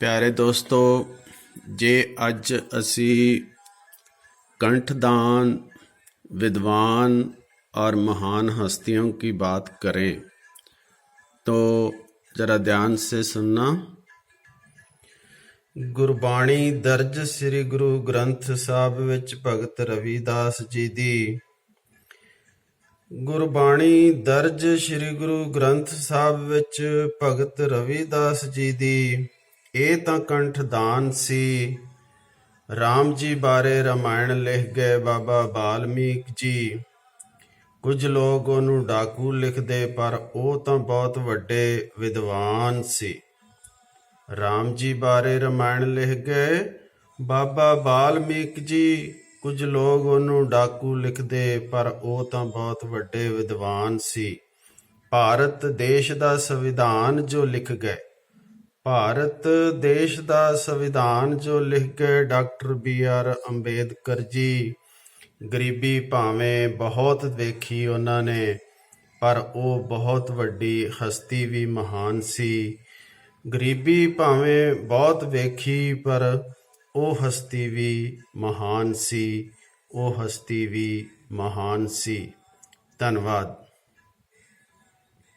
ਪਿਆਰੇ ਦੋਸਤੋ ਜੇ ਅੱਜ ਅਸੀਂ कंठदान विद्वान और महान हस्तियों की बात करें तो जरा ध्यान से सुनना ਗੁਰਬਾਣੀ ਦਰਜ ਸ੍ਰੀ ਗੁਰੂ ਗ੍ਰੰਥ ਸਾਹਿਬ ਵਿੱਚ ਭਗਤ ਰਵਿਦਾਸ ਜੀ ਦੀ ਗੁਰਬਾਣੀ ਦਰਜ ਸ੍ਰੀ ਗੁਰੂ ਗ੍ਰੰਥ ਸਾਹਿਬ ਵਿੱਚ ਭਗਤ ਰਵਿਦਾਸ ਜੀ ਦੀ ਇਹ ਤਾਂ ਕੰਠਦਾਨ ਸੀ। RAM ਜੀ ਬਾਰੇ ਰਮਾਇਣ ਲਿਖ ਗਏ ਬਾਬਾ ਬਾਲਮੀਕ ਜੀ। ਕੁਝ ਲੋਕ ਉਹਨੂੰ ਡਾਕੂ ਲਿਖਦੇ, ਪਰ ਉਹ ਤਾਂ ਬਹੁਤ ਵੱਡੇ ਵਿਦਵਾਨ ਸੀ। RAM ਜੀ ਬਾਰੇ ਰਮਾਇਣ ਲਿਖ ਗਏ, ਬਾਬਾ ਬਾਲਮੀਕ ਜੀ। ਕੁਝ ਲੋਕ ਉਹਨੂੰ ਡਾਕੂ ਲਿਖਦੇ, ਪਰ ਉਹ ਤਾਂ ਬਹੁਤ ਵੱਡੇ ਵਿਦਵਾਨ ਸੀ। ਭਾਰਤ ਦੇਸ਼ ਦਾ ਸੰਵਿਧਾਨ ਜੋ ਲਿਖ ਗਏ। ਭਾਰਤ ਦੇਸ਼ ਦਾ ਸੰਵਿਧਾਨ ਜੋ ਲਿਖ ਗਏ doctor B R Ambedkar ji, ਗਰੀਬੀ ਭਾਵੇਂ ਬਹੁਤ ਵੇਖੀ ਉਹਨਾਂ ਨੇ, ਪਰ ਉਹ ਬਹੁਤ ਵੱਡੀ ਹਸਤੀ ਵੀ ਮਹਾਨ ਸੀ। ਗਰੀਬੀ ਭਾਵੇਂ ਬਹੁਤ ਵੇਖੀ, ਪਰ ਉਹ ਹਸਤੀ ਵੀ ਮਹਾਨ ਸੀ। ਉਹ ਹਸਤੀ ਵੀ ਮਹਾਨ ਸੀ। ਧੰਨਵਾਦ।